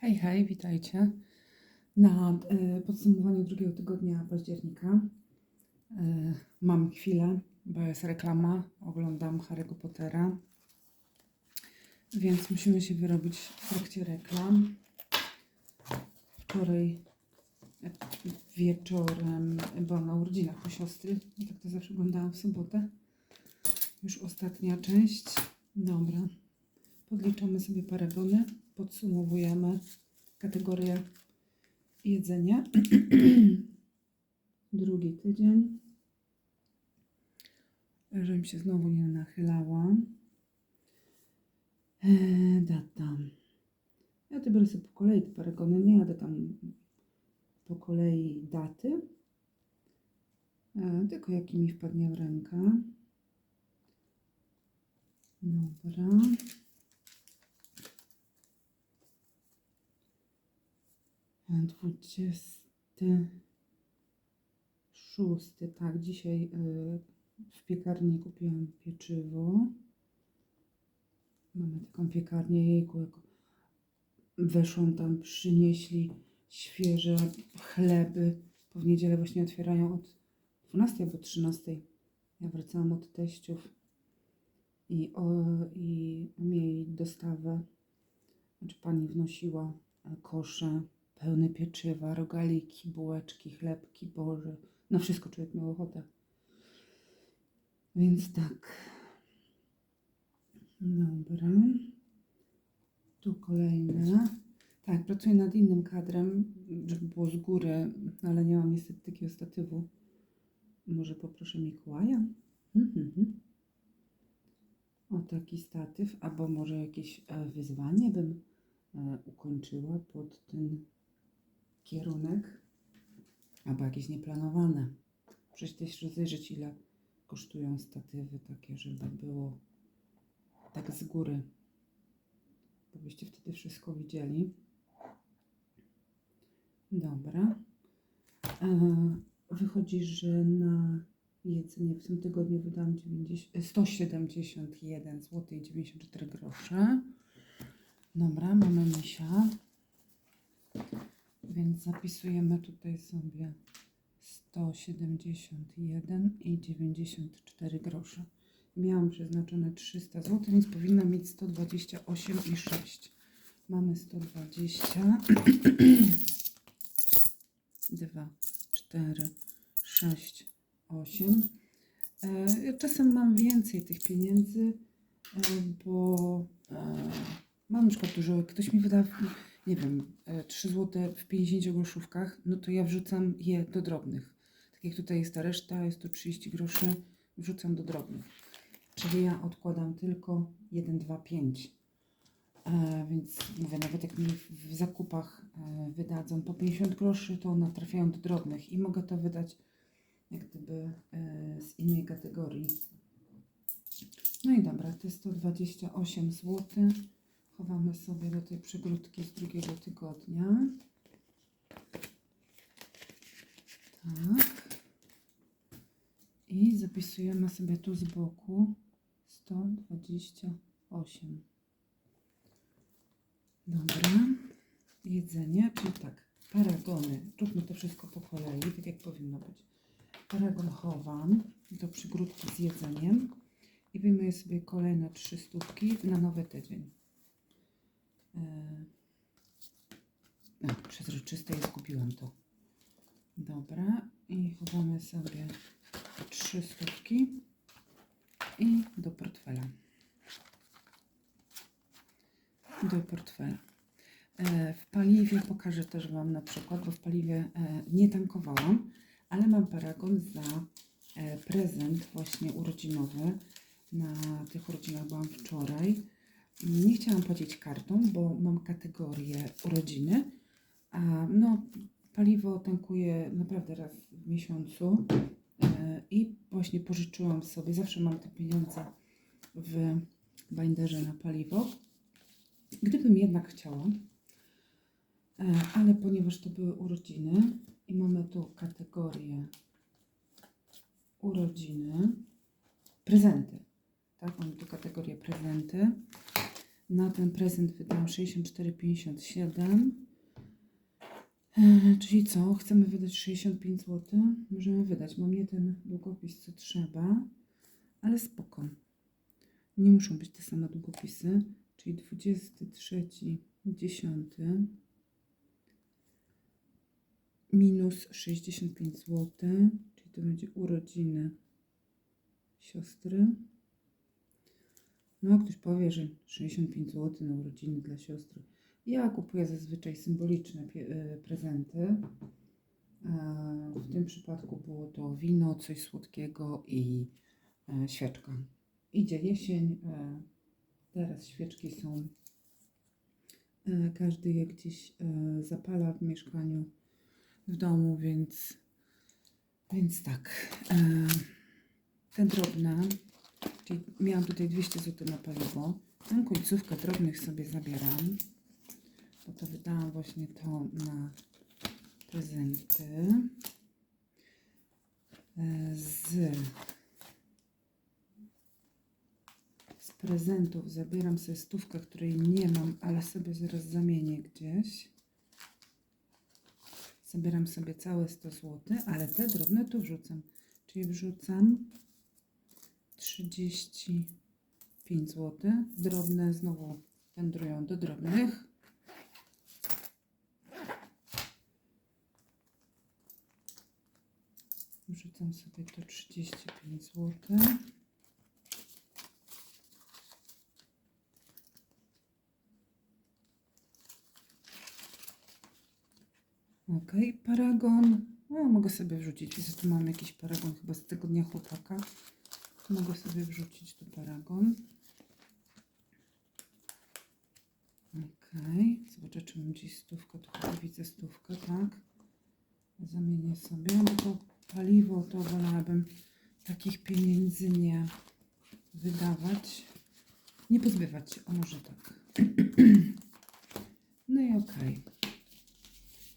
Hej, hej, witajcie. Na e, podsumowaniu drugiego tygodnia października e, mam chwilę, bo jest reklama. Oglądam Harry'ego Pottera, więc musimy się wyrobić w trakcie reklam. Wczoraj e, wieczorem byłam na urodzinach u siostry. Tak to zawsze oglądałam w sobotę. Już ostatnia część. Dobra. Podliczamy sobie paragony, podsumowujemy kategorię jedzenie. Drugi tydzień. Żebym się znowu nie nachylała. Eee, data. Ja to biorę sobie po kolei te paragony. Nie jadę tam po kolei daty. E, tylko jaki mi wpadnie w rękę. Dobra. 26, tak, dzisiaj y, w piekarni kupiłam pieczywo. Mamy taką piekarnię, jejku, jak weszłam tam, przynieśli świeże chleby. Po w niedzielę właśnie otwierają od 12 albo 13. Ja wracałam od teściów i, o, i mieli dostawę, znaczy pani wnosiła e, kosze pełne pieczywa, rogaliki, bułeczki, chlebki, boże. Na wszystko człowiek miał ochotę. Więc tak. Dobra. Tu kolejne. Tak, pracuję nad innym kadrem, żeby było z góry, ale nie mam niestety takiego statywu. Może poproszę Mikołaja? Mhm. O taki statyw, albo może jakieś e, wyzwanie bym e, ukończyła pod ten kierunek, albo jakieś nieplanowane. Przecież też rozejrzeć, ile kosztują statywy takie, żeby było tak z góry, bo byście wtedy wszystko widzieli. Dobra. Wychodzi, że na jedzenie w tym tygodniu wydałam 90, 171 zł i 94 grosze. Dobra, mamy misia. Zapisujemy tutaj sobie 171 i 94 grosze. Miałam przeznaczone 300 zł, więc powinna mieć 128 i 6. Mamy 120. 2, 4, 6, 8. E, Czasem mam więcej tych pieniędzy, e, bo e, mam na przykład dużo, ktoś mi wyda, nie wiem, e, 3 zł w 50 groszówkach, no to ja wrzucam je do drobnych. Tak jak tutaj jest ta reszta, jest to 30 groszy, wrzucam do drobnych. Czyli ja odkładam tylko 1, 2, 5. E, więc mówię, nawet jak mi w- zakupach e, wydadzą po 50 groszy, to one trafiają do drobnych i mogę to wydać jak gdyby e, z innej kategorii. No i dobra, te 128 zł chowamy sobie do tej przygródki z drugiego tygodnia. Tak. I zapisujemy sobie tu z boku 128. Dobra. Jedzenie, czyli tak, paragony. Róbmy to wszystko po kolei, tak jak powinno być. Paragon chowam do przygródki z jedzeniem i wyjmuję sobie kolejne trzy stówki na nowy tydzień. No, przezroczyste i zgubiłam to. Dobra, i chowamy sobie trzy stówki i do portfela. Do portfela. E, W paliwie pokażę też Wam na przykład, bo w paliwie e, nie tankowałam, ale mam paragon za e, prezent właśnie urodzinowy. Na tych urodzinach byłam wczoraj. Nie chciałam płacić kartą, bo mam kategorię urodziny. A no, paliwo tankuję naprawdę raz w miesiącu e, i właśnie pożyczyłam sobie, zawsze mam te pieniądze w binderze na paliwo. Gdybym jednak chciała, e, ale ponieważ to były urodziny i mamy tu kategorię urodziny, prezenty, tak, mamy tu kategorię prezenty, Na ten prezent wydałam 64,57. E, Czyli co? Chcemy wydać 65 zł? Możemy wydać. Mam nie ten długopis, co trzeba, ale spoko. Nie muszą być te same długopisy. Czyli 23, 10 minus 65 zł, czyli to będzie urodziny siostry. No, ktoś powie, że 65 zł na urodziny dla siostry. Ja kupuję zazwyczaj symboliczne e, prezenty. E, W tym przypadku było to wino, coś słodkiego i e, świeczka. Idzie jesień, teraz świeczki są. Każdy je gdzieś zapala w mieszkaniu, w domu, więc, więc tak. Te drobne, czyli miałam tutaj 200 zł na paliwo. Tę końcówkę drobnych sobie zabieram, bo to wydałam właśnie to na prezenty. Z, z prezentów zabieram sobie stówkę, której nie mam, ale sobie zaraz zamienię gdzieś. Zabieram sobie całe 100 zł, ale te drobne tu wrzucam. Czyli wrzucam 35 zł. Drobne znowu wędrują do drobnych. Wrzucam sobie to 35 zł. Ok, paragon. O, mogę sobie wrzucić. Widzę, tu mam jakiś paragon chyba z tego dnia chłopaka. Mogę sobie wrzucić tu paragon. Ok, zobaczę, czy mam gdzieś stówkę. Tu chyba widzę stówkę, tak. Zamienię sobie, bo to paliwo to wolałabym takich pieniędzy nie wydawać. Nie pozbywać się, o może tak. No i okej.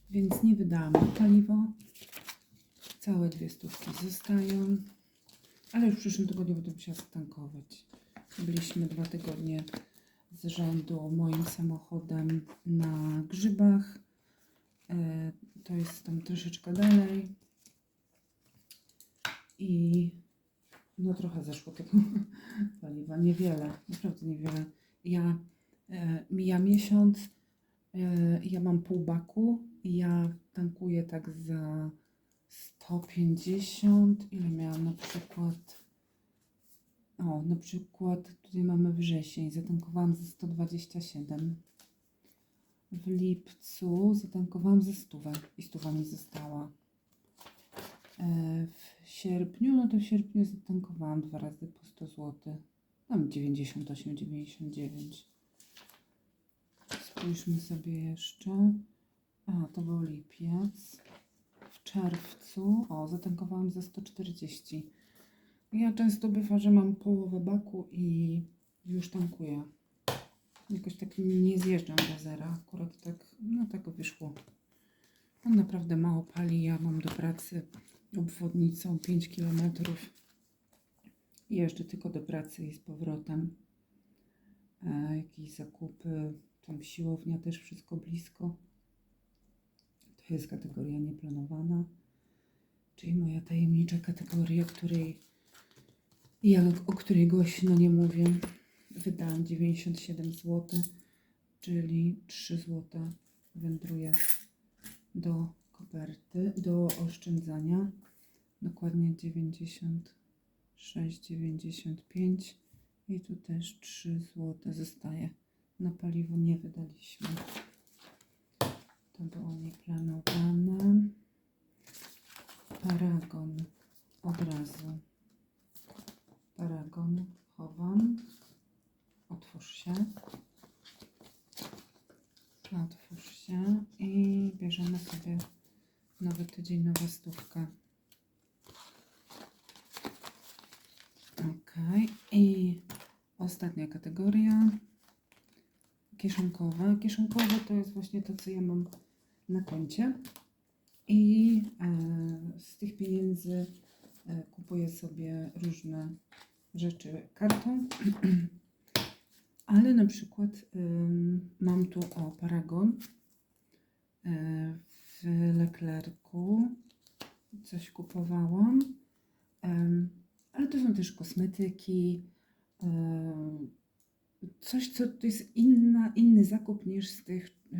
Więc nie wydałam paliwo. Całe dwie stówki zostają. Ale już w przyszłym tygodniu będę musiała stankować. Byliśmy dwa tygodnie z rzędu moim samochodem na grzybach. E, to jest tam troszeczkę dalej. I no trochę zeszło tego paliwa. Niewiele, naprawdę niewiele. Ja e, mija miesiąc, e, ja mam pół baku i ja tankuję tak za 150. Ile miałam na przykład? O, na przykład tutaj mamy wrzesień, zatankowałam za 127. W lipcu zatankowałam ze stówę i stuwa mi została. E, W sierpniu, no to w sierpniu zatankowałam dwa razy po 100 zł. Tam 98, 99. Spójrzmy sobie jeszcze. A, to był lipiec. W czerwcu, o, zatankowałam za 140. Ja często bywa, że mam połowę baku i już tankuję. Jakoś tak nie zjeżdżam do zera. Akurat tak, no tak wyszło. On naprawdę mało pali. Ja mam do pracy obwodnicą 5 km. Jeszcze tylko do pracy i z powrotem. E, jakieś zakupy, tam siłownia też wszystko blisko. To jest kategoria nieplanowana, czyli moja tajemnicza kategoria, której ja o której głośno nie mówię. Wydałam 97 zł, czyli 3 zł wędruje do koperty, do oszczędzania. Dokładnie 96,95 i tu też 3 zł zostaje. Na paliwo nie wydaliśmy. To było nieplanowane. Paragon od razu. Paragon chowam. Otwórz się. Otwórz się i bierzemy sobie nowy tydzień, nowa stówka. Ok. I ostatnia kategoria. Kieszonkowe. Kieszonkowe to jest właśnie to, co ja mam na koncie. I e, z tych pieniędzy e, kupuję sobie różne rzeczy kartą. Ale na przykład mam tu o Paragon y, w Leclercu. Coś kupowałam. Ale to są też kosmetyki. Coś, co to jest inna, inny zakup niż z tych y,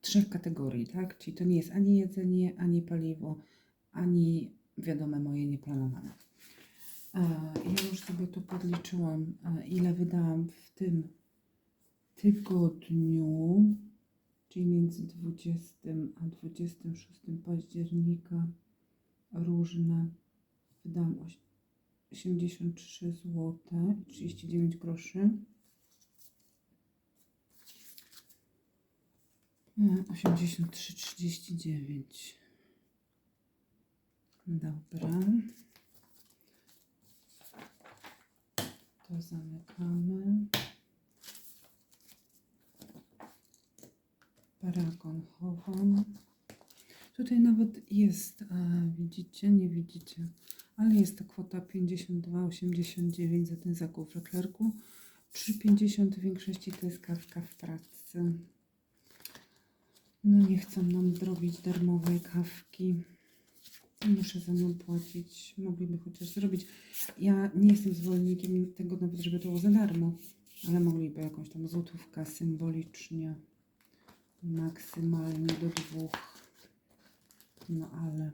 trzech kategorii, tak? Czyli to nie jest ani jedzenie, ani paliwo, ani wiadome moje nieplanowane. E, Ja już sobie tu podliczyłam, e, ile wydałam w tym tygodniu, czyli między 20 a 26 października różne. Wydałam oś- 83 zł i 39 groszy. E, 83,39. Dobra. To zamykamy. Paragon chowam. Tutaj nawet jest, e, widzicie, nie widzicie, ale jest to kwota 52,89 za ten zakup w Leclercu. 3,50 w większości to jest kawka w pracy. No nie chcą nam zrobić darmowej kawki. Muszę za nią płacić. Mogliby chociaż zrobić. Ja nie jestem zwolennikiem tego nawet, żeby to było za darmo, ale mogliby jakąś tam złotówkę symbolicznie. Maksymalnie do dwóch. No ale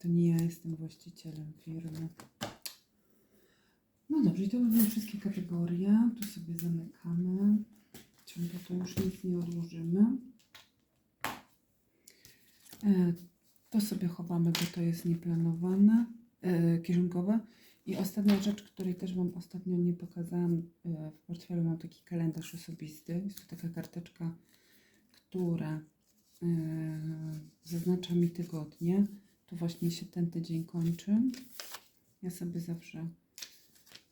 to nie ja jestem właścicielem firmy. No dobrze, i to były wszystkie kategorie. Tu sobie zamykamy. Ciągle to już nic nie odłożymy. E, To sobie chowamy, bo to jest nieplanowane, e, kieszonkowe. I ostatnia rzecz, której też Wam ostatnio nie pokazałam, e, w portfelu mam taki kalendarz osobisty. Jest to taka karteczka, która zaznacza mi tygodnie. Tu właśnie się ten tydzień kończy. Ja sobie zawsze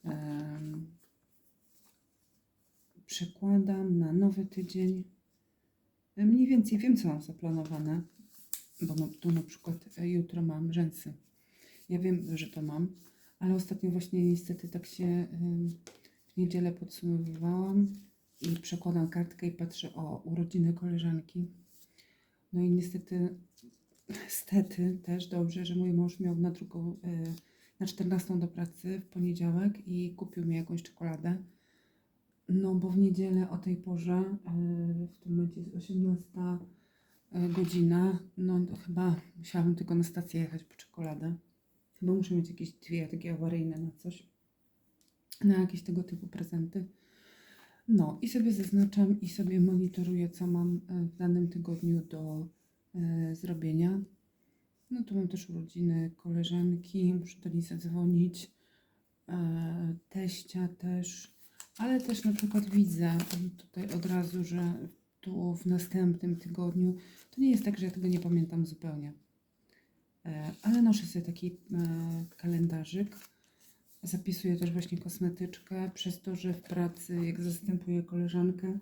em, przekładam na nowy tydzień. E, Mniej więcej wiem, co mam zaplanowane, bo no, tu na przykład e, jutro mam rzęsy. Ja wiem, że to mam, ale ostatnio właśnie niestety tak się w niedzielę podsumowywałam i przekładam kartkę i patrzę o urodziny koleżanki. No i niestety, stety też dobrze, że mój mąż miał na drugą, na 14 do pracy w poniedziałek i kupił mi jakąś czekoladę. No bo w niedzielę o tej porze, y, w tym momencie jest 18 y, godzina, no chyba musiałabym tylko na stację jechać po czekoladę. Chyba muszę mieć jakieś dwie takie awaryjne na coś, na jakieś tego typu prezenty. No i sobie zaznaczam i sobie monitoruję, co mam e, w danym tygodniu do e, zrobienia. No tu mam też urodziny koleżanki, muszę do niej zadzwonić, e, teścia też, ale też na przykład widzę tutaj od razu, że tu w następnym tygodniu, to nie jest tak, że ja tego nie pamiętam zupełnie. E, Ale noszę sobie taki e, kalendarzyk. Zapisuję też właśnie kosmetyczkę, przez to, że w pracy, jak zastępuję koleżankę,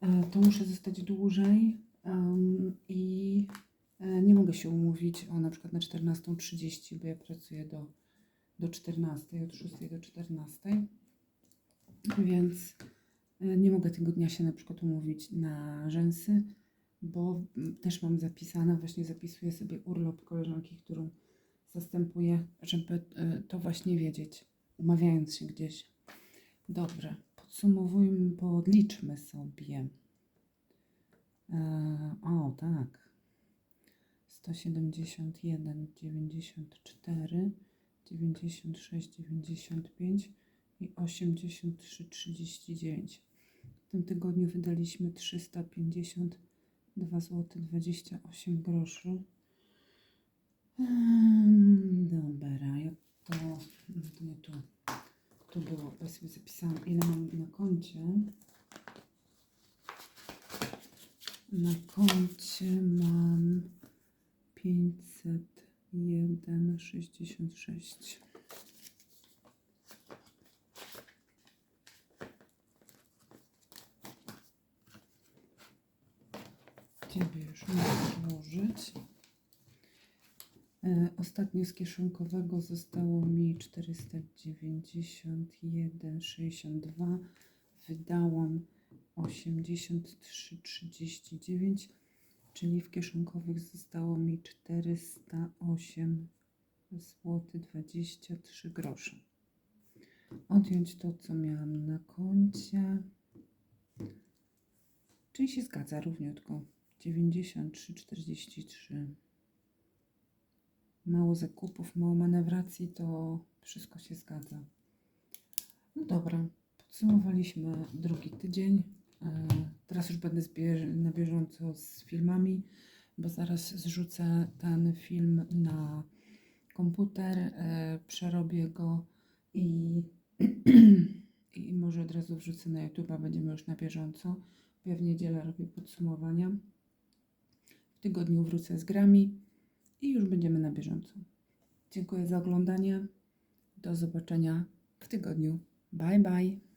e, to muszę zostać dłużej em, i e, nie mogę się umówić o na przykład na 14.30, bo ja pracuję do, do 14, od 6 do 14, więc e, nie mogę tego dnia się na przykład umówić na rzęsy, bo też mam zapisane, właśnie zapisuję sobie urlop koleżanki, którą zastępuję, żeby e, to właśnie wiedzieć, umawiając się gdzieś. Dobrze, podsumowujmy, podliczmy sobie. E, o, tak. 171, 94, 96, 95 i 83, 39. W tym tygodniu wydaliśmy 352 zł 28 groszy. Em, Dobra, ja to, no to nie tu. Tu było, ja sobie zapisałam ile mam na koncie. Na koncie mam 501,66. Ciebie już mogę odłożyć. E, Ostatnio z kieszonkowego zostało mi 491,62. Wydałam 83,39, czyli w kieszonkowych zostało mi 408 zł 23 grosze. Odjąć to, co miałam na koncie. Czyli się zgadza równiutko. 93,43 mało zakupów, mało manewracji, to wszystko się zgadza. No dobra, podsumowaliśmy drugi tydzień. E, Teraz już będę na bieżąco z filmami, bo zaraz zrzucę ten film na komputer, e, przerobię go i, i może od razu wrzucę na YouTube, będziemy już na bieżąco. Ja w niedzielę robię podsumowania. W tygodniu wrócę z grami i już będziemy na bieżąco. Dziękuję za oglądanie. Do zobaczenia w tygodniu. Bye bye.